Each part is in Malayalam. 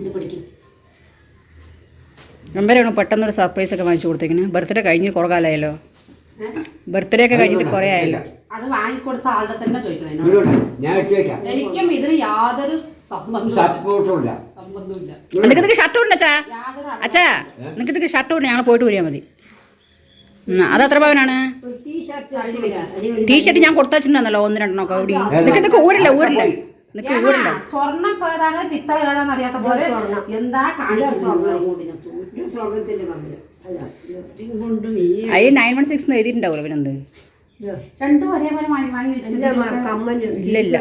ഇത് പിടിക്കും. നമ്പരാണ് പെട്ടെന്നൊരു സർപ്രൈസ് ഒക്കെ വാങ്ങിച്ചു കൊടുത്തിരിക്കുന്നത് ബർത്ത്ഡേ കഴിഞ്ഞ് കുറേ കാലമായല്ലോ ബർത്ത്ഡേ ഒക്കെ കഴിഞ്ഞിട്ട് കുറേ ആയല്ലോ. അത് വാങ്ങിക്കൊടുത്ത ആളുടെ തന്നെ ചോദിക്കണം എനിക്കും ഇതിന് യാതൊരു സംബന്ധവും നിങ്ങൾക്ക് ഷർട്ട് ഉണ്ട് അച്ഛാ? അച്ചാ അച്ഛാ നിങ്ങൾക്ക് ഷർട്ട് ഉണ്ട്? ഞങ്ങൾ പോയിട്ട് വരിക മതി. അത് എത്ര പവനാണ്? ടീഷർട്ട് ഞാൻ കൊടുത്തച്ചിട്ടുണ്ടല്ലോ ഒന്ന് രണ്ടെണ്ണം ഒക്കെ ഓടി നിങ്ങൾക്ക് ഊരില്ല ഊരില്ല. സ്വർണം പോയതാണ് പിത്തള ഏതാണെന്ന് അറിയാത്ത പോലെ എന്താ കാണിക്കുന്നത്? നയൻ വൺ സിക്സ് എഴുതിയിട്ടുണ്ടാവുമല്ലോ പിന്നെന്ത് രണ്ടും ഒരേപോലെ വാങ്ങി വാങ്ങി വെച്ചിട്ടുണ്ട് ഇല്ല ഇല്ല.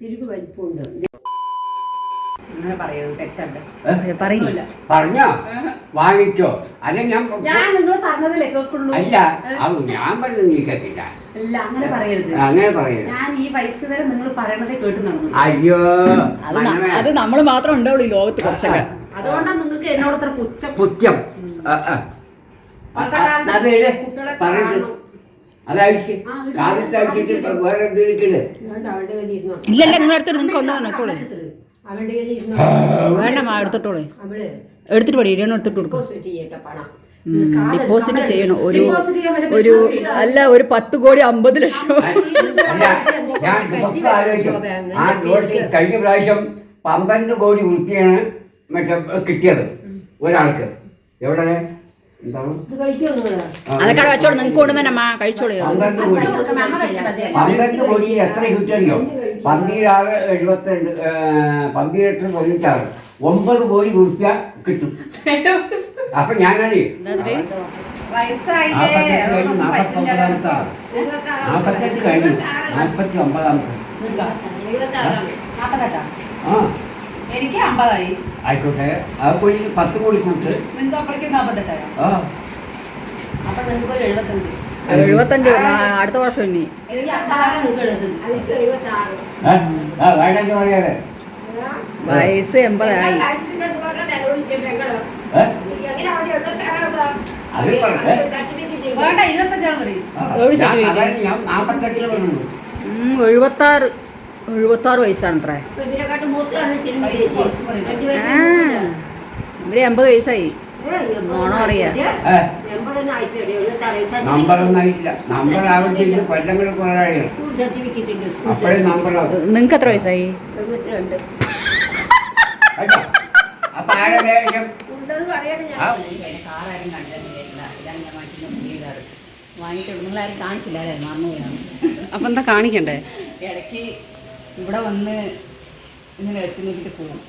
തിരികെ വലിപ്പമുണ്ട്. അങ്ങനെ പറയുന്നത്? പറയില്ല പറഞ്ഞോ? വാങ്ങിക്കോ. അത് ഞാൻ ഞാൻ നിങ്ങൾ പറഞ്ഞതല്ലേ കേൾക്കുള്ളൂ? അല്ല അത് ഞാൻ പറഞ്ഞത് നീ കേട്ടില്ല. ഇല്ല അങ്ങനെ പറയരുത്. അങ്ങനെ പറയരുത്. ഞാൻ ഈ വയസ്സ് വരെ നിങ്ങൾ പറയണതേ കേട്ട് നടന്നു. അയ്യോ അത് നമ്മൾ മാത്രം ഉണ്ടാവുള്ളൂ ഈ ലോകത്ത് കുറച്ചൊക്കെ. അതുകൊണ്ടാണ് നിങ്ങൾക്ക് എന്നോട് അത്ര പുച്ഛം. കുട്ടികളെ വേറെ എന്തെങ്കിലും നിങ്ങൾ എടുത്തിട്ട് നിങ്ങൾക്ക് കൊണ്ടുവന്നു വേണ്ട മാ എടുത്തിട്ടോളൂ. എടുത്തിട്ട് പടി ഇടണം എടുത്തിട്ട് കൊടുക്കും. ഡെപ്പോസിറ്റ് ചെയ്യട്ടെ ഡിപ്പോസിറ്റ് ചെയ്യണം. ഒരു ഒരു അല്ല ഒരു പത്ത് കോടി അമ്പത് ലക്ഷം. അല്ല ഞാൻ ആ ലോട്ടറി കഴിഞ്ഞ പ്രാവശ്യം പന്ത്രണ്ട് കോടി വൃത്തിയാണ് മറ്റേ കിട്ടിയത് ഒരാൾക്ക്. എവിടെ? അതൊക്കെ വെച്ചോളൂ. നിങ്ങൾക്ക് കൊണ്ടുവന്നെ അമ്മ കഴിച്ചോളൂ. പന്ത്രണ്ട് കോടി. പന്ത്രണ്ട് കോടിയിൽ എത്ര കിട്ടിയോ പന്തിരാറ് എഴുപത്തിരണ്ട് രണ്ട് പന്തിരെട്ട് പതിനെട്ടാറ് ഒമ്പത് കോടി കൊടുത്ത കിട്ടും. അപ്പൊ ഞാൻ നാൽപ്പത്തെട്ട് കഴിഞ്ഞ് നാൽപ്പത്തി ഒമ്പതാമത്തെ നാപ്പത്തെട്ടാ? ആ. എനിക്ക് അമ്പതായി. ആയിക്കോട്ടെ. ആ കോഴി പത്ത് കോടി കൂട്ട് നിങ്ങൾക്ക് അപ്പോഴേക്കും നാപ്പത്തെട്ടായോ? ആ. അപ്പൊ നിങ്ങൾക്ക് ഒരു എഴുപത്തഞ്ച്. എഴുപത്തഞ്ച് അടുത്ത വർഷം ഇനി. എഴുപത്തി ആറ് വയസ്സ് എൺപതായി ഏ? അത് പറ വേണ്ട ഇരുപത്തഞ്ചാണ് മതി. ആ, എവിടെ ഞാൻ certificate? അതായത് ഞാൻ നാൽപ്പത്തെട്ടിൽ എഴുപത്താറ് എഴുപത്താറ് വയസ്സാണ് അത്ര ഇവർ എൺപത് വയസ്സായി. നിങ്ങൾക്ക് എത്ര വയസ്സായി? അപ്പൊ എന്താ കാണിക്കണ്ടേ? ഇടയ്ക്ക് ഇവിടെ വന്ന് ഇങ്ങനെ എത്തി നോക്കിട്ട് പോകും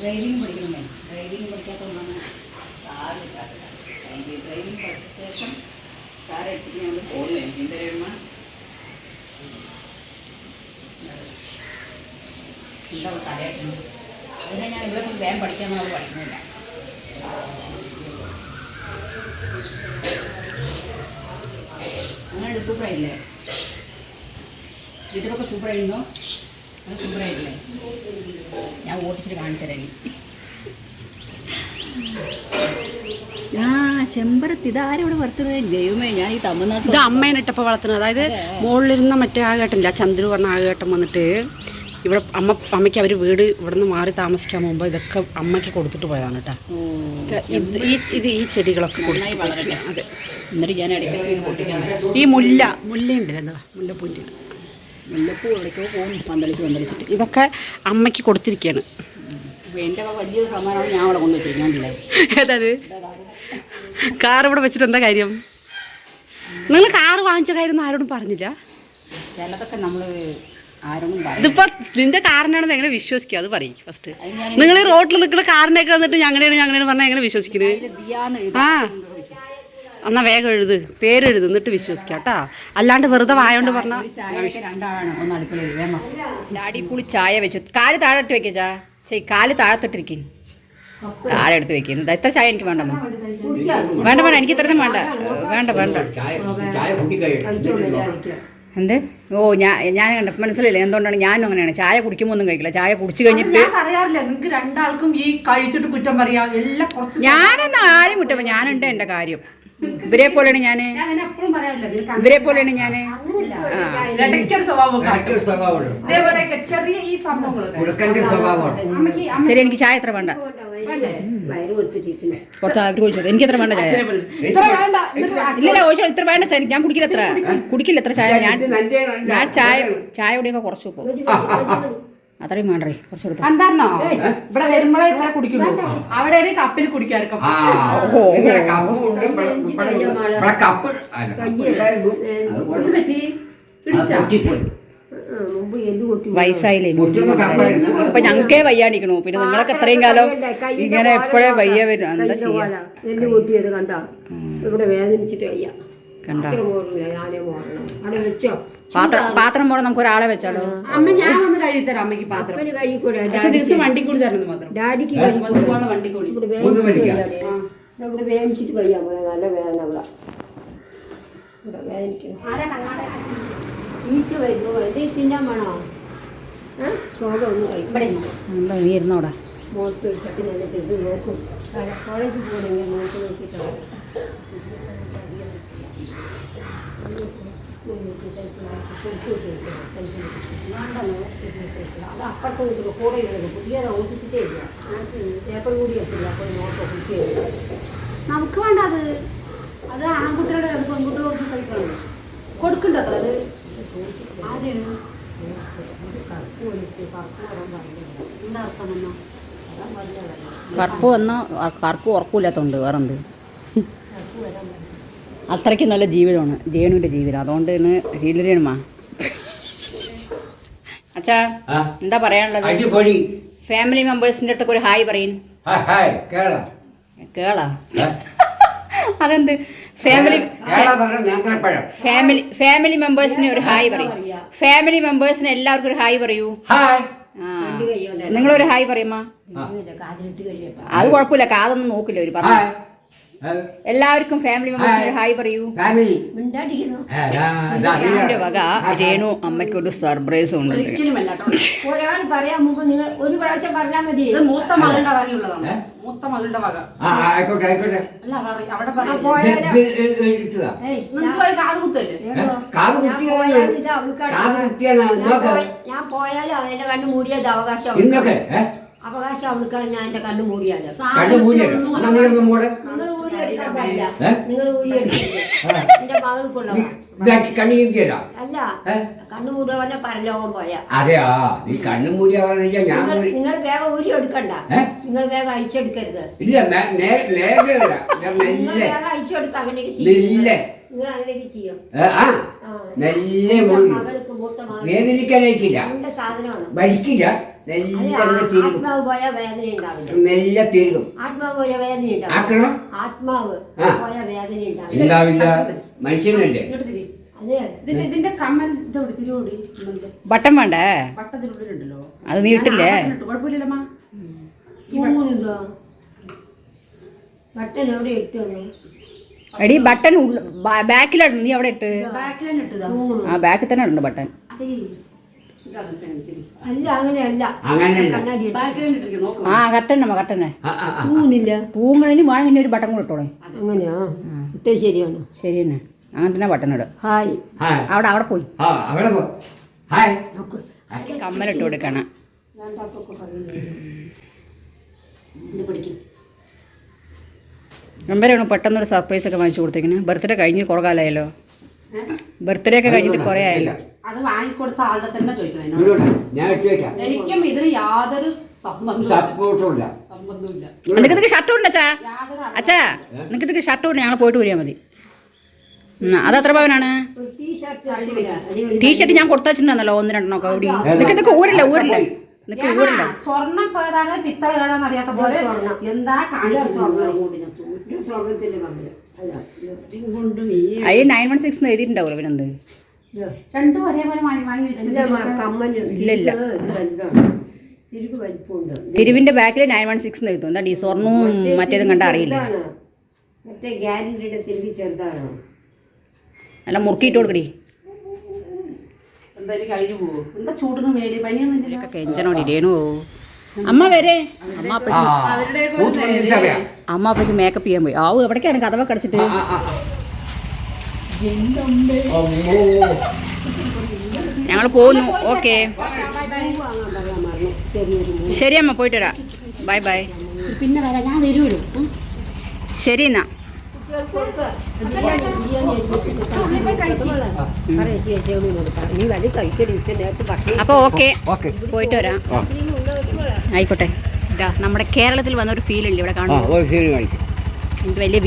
ഡ്രൈവിംഗ് പഠിക്കണമേ. ഡ്രൈവിംഗ് പഠിക്കാത്തതുകൊണ്ടാണ് കിട്ടാത്തത് എനിക്ക് ഡ്രൈവിംഗ് പഠിച്ച ശേഷം കാർ എടുത്തിട്ട് ഞങ്ങൾ പോകുന്നു എനിക്ക് എന്റെ അമ്മ എന്താ തലയാട്ടുന്നത് അതിനെ ഞാൻ ഇവിടെ വേഗം പഠിക്കാൻ അവർ പഠിക്കുന്നില്ല അങ്ങനെ സൂപ്പറായില്ലേ വീട്ടിലൊക്കെ സൂപ്പറായിരുന്നോ അത് സൂപ്പറായില്ലേ ഞാൻ ഓടിച്ചിട്ട് കാണിച്ചു തരാം ഇനി. ആ ചെമ്പരത്തി ഇതാരും ഇവിടെ വളർത്തുന്നത്? ദൈവമേ ഞാൻ ഈ തമിഴ്നാട്ടിൽ ഇത് അമ്മേനെ ഇട്ടപ്പോൾ വളർത്തുന്നത്. അതായത് മുകളിലിരുന്ന മറ്റേ ആകേട്ടില്ല ചന്ദ്രു പറഞ്ഞ ആകേട്ടം വന്നിട്ട് ഇവിടെ അമ്മ അമ്മയ്ക്ക് അവർ വീട് ഇവിടുന്ന് മാറി താമസിക്കാൻ മുമ്പ് ഇതൊക്കെ അമ്മയ്ക്ക് കൊടുത്തിട്ട് പോയതാണ് കേട്ടോ. ഈ ഇത് ഈ ചെടികളൊക്കെ കൊടുത്തു അതെ. എന്നിട്ട് ഞാൻ ഈ മുല്ല മുല്ലയുണ്ടല്ലോ എന്താ മുല്ലപ്പൂന്റെ. മുല്ലപ്പൂ എവിടേക്കോ പോകും പന്തളിച്ച് പന്തളിച്ചിട്ട് ഇതൊക്കെ അമ്മയ്ക്ക് കൊടുത്തിരിക്കുകയാണ് എന്റെ വലിയൊരു സമ്മാനമാണ് ഞാൻ അവിടെ കൊണ്ടുവച്ചു ഞാനില്ലേ ഏതത്? കാർ ഇവിടെ വെച്ചിട്ട് എന്താ കാര്യം? നിങ്ങൾ കാർ വാങ്ങിച്ച കാര്യം ആരോടും പറഞ്ഞില്ല? ചിലതൊക്കെ നമ്മൾ ഇതിപ്പോ നിന്റെ കാറിനാണെന്ന് എങ്ങനെ വിശ്വസിക്കുക? അത് പറയും ഫസ്റ്റ് നിങ്ങൾ ഈ റോഡിൽ നിൽക്കുന്ന കാറിനൊക്കെ വന്നിട്ട് ഞങ്ങളുടെ ഞങ്ങനെയാണ് പറഞ്ഞാൽ എങ്ങനെ വിശ്വസിക്കുന്നത് ആ. എന്നാ വേഗം എഴുത്. പേരെഴുത് എന്നിട്ട് വിശ്വസിക്കാം കേട്ടാ. അല്ലാണ്ട് വെറുതെ വായോണ്ട് പറഞ്ഞാൽ ചായ വെച്ചു കാൽ താഴെ വെക്കാ ശരി കാൽ താഴത്തിട്ടിരിക്കും. താഴെ എടുത്ത് വെക്കുന്നു എത്ര ചായ എനിക്ക് വേണ്ട വേണ്ട വേണ്ട എനിക്ക് ഇത്രയും വേണ്ട. വേണ്ട വേണ്ട. എന്ത്? ഓ ഞാൻ ഞാൻ കണ്ട മനസ്സിലായില്ല? എന്തുകൊണ്ടാണ് ഞാനും അങ്ങനെയാണ്. ചായ കുടിക്കുമ്പോൾ ഒന്നും കഴിക്കില്ല. ചായ കുടിച്ചു കഴിഞ്ഞിട്ട് പറയാറില്ല. നിങ്ങൾക്ക് രണ്ടാൾക്കും ഈ കഴിച്ചിട്ട് കുറ്റം പറയാം. എല്ലാം ഞാനെന്നാ ആരും കുറ്റം ഞാനുണ്ട് എന്റെ കാര്യം. ഇവരെ പോലെയാണ് ഞാൻ പറയാറില്ല ഇവരെ പോലെയാണ് ഞാൻ സ്വഭാവമാണ് ശരി എനിക്ക് ചായ എത്ര വേണ്ട? ചോദിച്ചത് എനിക്ക് എത്ര വേണ്ട ചായ? ഇല്ല ഇല്ലല്ല ഇത്ര വേണ്ട ചായ. ഞാൻ കുടിക്കില്ല എത്ര? കുടിക്കില്ല എത്ര ചായ? ഞാൻ ഞാൻ ചായ ചായ കുടിയൊക്കെ കുറച്ചു ഇപ്പോൾ അത്രയും വേണ്ടേ കുറച്ച് കൊടുത്തു. എന്താണോ ഇവിടെ വരുമ്പോഴേ ഇത്ര കുടിക്കുള്ളൂ. അവിടെ കപ്പിൽ കൊട്ടി വയസ്സായില്ലേ. അപ്പൊ ഞങ്ങൾക്കേ വയ്യാണ്ടിക്കണു പിന്നെ നിങ്ങളൊക്കെ ഇത്രയും കാലം ഇങ്ങനെ എപ്പോഴേ വയ്യ വരും എന്താ ചെയ്യാ? എല്ല് കൊട്ടിയത് കണ്ട? ഇവിടെ വേദനിച്ചിട്ട് വയ്യ. കണ്ടോ? അവിടെ വെച്ചോ? പാത്രം പാത്രം പോലെ നമുക്ക് ഒരാളെ വെച്ചാലോ അമ്മ ഞാൻ വന്ന് കഴി തരാം അമ്മയ്ക്ക് പാത്രം. പക്ഷെ ദിവസം വണ്ടി കൂടി തരണം മാത്രം. ഡാഡിക്ക് വണ്ടി കൂടി മോളെ നല്ല വേദന അവിടെ ഇവിടെ വേദനിക്കണം ഈച്ച വരുന്നു ഇത് തിന്നാൻ വേണോ? ഏ? ശോഭ ഒന്ന് കഴിക്കും. എന്താ നീ ഇരുന്നോടാ മോൾക്ക് ഒരു നമുക്ക് വേണ്ട അത്. അത് ആൺകുട്ടികളുടെ അത് പെൺകുട്ടികളോട് സഹിക്കണം കൊടുക്കണ്ട അത്ര അത്? ആരെയാണ്? എന്നാ കറുപ്പ് വന്ന കറുപ്പ് ഉറപ്പില്ലാത്തോണ്ട് വേറെന്ത്? അത്രയ്ക്ക് നല്ല ജീവിതമാണ്. ജേണുവിന്റെ ജീവിതം. അതുകൊണ്ട് തന്നെ ഹീലരേണുമാ അച്ഛാ എന്താ പറയാനുള്ളത്? ഫാമിലി മെമ്പേഴ്സിന്റെ അടുത്തൊക്കെ ഒരു ഹായ് പറയും. കേള. കേളാ? അതെന്ത്? ഫാമിലി ഫാമിലി ഫാമിലി മെമ്പേഴ്സിന് ഒരു ഹായ് പറയും. ഫാമിലി മെമ്പേഴ്സിന് എല്ലാവർക്കും ഒരു ഹായ് പറയൂ. നിങ്ങളൊരു ഹായ് പറയുമ്മാ അത് കുഴപ്പമില്ല കാതൊന്നും നോക്കില്ല ഒരു പറഞ്ഞു. എല്ലാവർക്കും ഫാമിലി മെമ്പേഴ്സിന് ഹായ് പറയൂ. എന്റെ വക രേണു അമ്മയ്ക്ക് ഒരു സർപ്രൈസ് ഉണ്ട് ഒരാൾ പറയാൻ മുമ്പ് നിങ്ങൾ ഒരു പ്രാവശ്യം പറഞ്ഞാൽ മതി. ഇത് മൂത്ത മകളുടെ വകയുള്ളതാണ് മൂത്ത മകളുടെ വക. ആയിക്കോട്ടെ ആയിക്കോട്ടെ. അല്ല അവിടെ- നിങ്ങൾക്ക് കാത് കുത്തല്ലേ? ഞാൻ ഇത് അവൾക്കാണ്? ഞാൻ നോക്ക്. ഞാൻ പോയാലും? അവന്റെ കണ്ട് മൂടിയത് അവകാശം. ഇന്നൊക്കെ? അവകാശം അവൾക്കാണ് ഞാൻ എന്റെ കണ്ണു മൂടിയാലോ? നിങ്ങൾ ഊരി എടുക്കാൻ പാടില്ല. ഏ? നിങ്ങൾ ഊരി എടുക്കരുത് എന്റെ മകൾക്കുള്ളതാ. അല്ല. ഏ? കണ്ണു മൂടുവന്നെ പരലോകം പോയാ. അതെയാ? നീ കണ്ണും പറഞ്ഞാ ഞാൻ നിങ്ങൾ മൂടി- നിങ്ങൾ വേഗം ഊരി എടുക്കണ്ട. ഏ? നിങ്ങൾ വേഗം അഴിച്ചെടുക്കരുത്. ഇല്ല നേ- നേ- നേരെയല്ല. ഞാൻ നിങ്ങൾ മെല്ലെ വേഗം അഴിച്ചെടുക്ക അങ്ങനെയൊക്കെ ചെയ്യും മെല്ലെ. നിങ്ങൾ അങ്ങനെയൊക്കെ ചെയ്യും ഏ, ആ. ആ. നെല്ലെ എന്റെ മൂടി മകൾക്ക് മൂത്ത മകൾ നല്ല സാധനമാണ്. വലിക്കില്ല അത് നെല്ലെ ആ- ആത്മാവ് വേദന ഉണ്ടാവില്ല. നെല്ലെ തിരുകും. ആത്മാവ് വേദന ഉണ്ടാവില്ല. ആക്കണം. ആത്മാവ് ആ. പോയാൽ വേദന ഉണ്ടാവില്ല. ഉണ്ടാവില്ല. മനുഷ്യനല്ലേ? ഇങ്ങോട്ട് തിരി. അതെ. ഇതിന്റെ ഇതിന്റെ കമ്മൽ ഇതോടി തിരുവോടി ഇങ്ങനത്തെ ബട്ടൺ വേണ്ടേ? പട്ടത്തിനുള്ളിലുണ്ടല്ലോ അത് നീട്ടില്ലേ? ഞാൻ അതിലിട്ടു. കുഴപ്പമില്ലല്ലോ ബട്ടൺ എവിടെ ഇട്ടു എടി ബട്ടൺ ബാക്കിലാണ്? നീ അവിടെ ഇട്ട്? ബാക്കിൽ തന്നെ ഇട്ടതാ. ആ ബാക്കിൽ തന്നെ ഉണ്ട് ബട്ടൺ. അതേ. തിരി അല്ല അങ്ങനെയല്ല. ആ കറക്റ്റ് നമ്മ കറക്റ്റ് തന്നെ ആ, ആ, ആ. തൂങ്ങുന്നില്ല തൂങ്ങണതിന് വേണമെങ്കിൽ ഒരു ബട്ടൺ കൂടെ ഇട്ടോളെ. അങ്ങനെയാ? ഇട്ടേ ശരിയാണ്? ശരി തന്നെ. അങ്ങനെ തന്നെ ബട്ടൺ ഇടും. ഹായ്. അവിടെ അവിടെ പോയി. ആ അവിടെ പോ. ഹായ്. കമ്മലിട്ട് കൊടുക്കണം. എമ്പരാണ് പെട്ടെന്നൊരു സർപ്രൈസ് ഒക്കെ വാങ്ങിച്ചു കൊടുത്തേക്കുന്നത് ബർത്ത്ഡേ കഴിഞ്ഞ് കുറേ കാലമായല്ലോ ബർത്ത്ഡേ ഒക്കെ കഴിഞ്ഞിട്ട് കുറെ ആയില്ല. അത് വാങ്ങിക്കൊടുത്ത ആളുടെ തന്നെ ചോദിക്കണം എന്നോട്. ഞാൻ വെക്കാം എനിക്കും ഇതിന് യാതൊരു സംബന്ധവും സപ്പോർട്ടുമില്ല. സംബന്ധമില്ല നിനക്ക് ഇതൊക്കെ ഷർട്ട് ഉണ്ട് അച്ഛാ യാതൊരു അച്ഛാ നിനക്ക് ഇതൊക്കെ ഷർട്ട് ഉണ്ട്? ഞങ്ങൾ പോയിട്ട് വരിക മതി. ഉം, അത് എത്ര പവനാണ്? ഒരു ടീഷർട്ട് ടീഷർട്ട് ഞാൻ കൊടുത്തു ഒന്ന് ഒന്ന് രണ്ടെണ്ണമൊക്കെ ഓടി നിനക്ക് ഇതൊക്കെ ഊരില്ല ഊരില്ല. നിനക്ക് പിത്തള അറിയാത്ത പോലെ സ്വർണം. എന്താ കാണിക്കുന്നത്? സ്വർണം. അതിൽ നയൻ വൺ സിക്സ് എഴുതിയിട്ടുണ്ടാവുമല്ലോ പിന്നെന്ത്? രണ്ടും ഒരേപോലെ വാങ്ങി ഇല്ല, തിരുവിന്റെ ബാക്കിൽ നയൻ വൺ സിക്സ് എഴുതും എന്താ സ്വർണവും മറ്റേ മറ്റേതും കണ്ട അറിയില്ല. മറ്റേ ഗ്യാരണ്ടിയുടെ തിരികെ ചെറുതാണ്. നല്ല മുറുക്കിയിട്ട് കൊടുക്കടി. എന്തായാലും കഴിഞ്ഞു പോകും എന്താ ചൂടിന് മേലെ പനിയൊന്നും കെഞ്ചനോടി രേണു അമ്മ വരെ അമ്മ അപ്പഴേക്ക് അമ്മ മേക്കപ്പ് ചെയ്യാൻ പോയി ആവു എവിടേക്കാണ് കഥവ കടിച്ചിട്ട്. ഞങ്ങൾ പോകുന്നു ഓക്കെ ശരി അമ്മ പോയിട്ട് വരാം ബൈ ബൈ പിന്നെ വരാം ഞാൻ വരുമല്ലോ ശരി എന്നാ അപ്പോൾ ഓക്കെ ഓക്കെ പോയിട്ട് വരാം ആയിക്കോട്ടെ. ഇതാ നമ്മുടെ കേരളത്തിൽ വന്ന ഒരു ഫീൽ ഉണ്ട് ഇവിടെ കാണുമ്പോൾ. എനിക്ക് വലിയ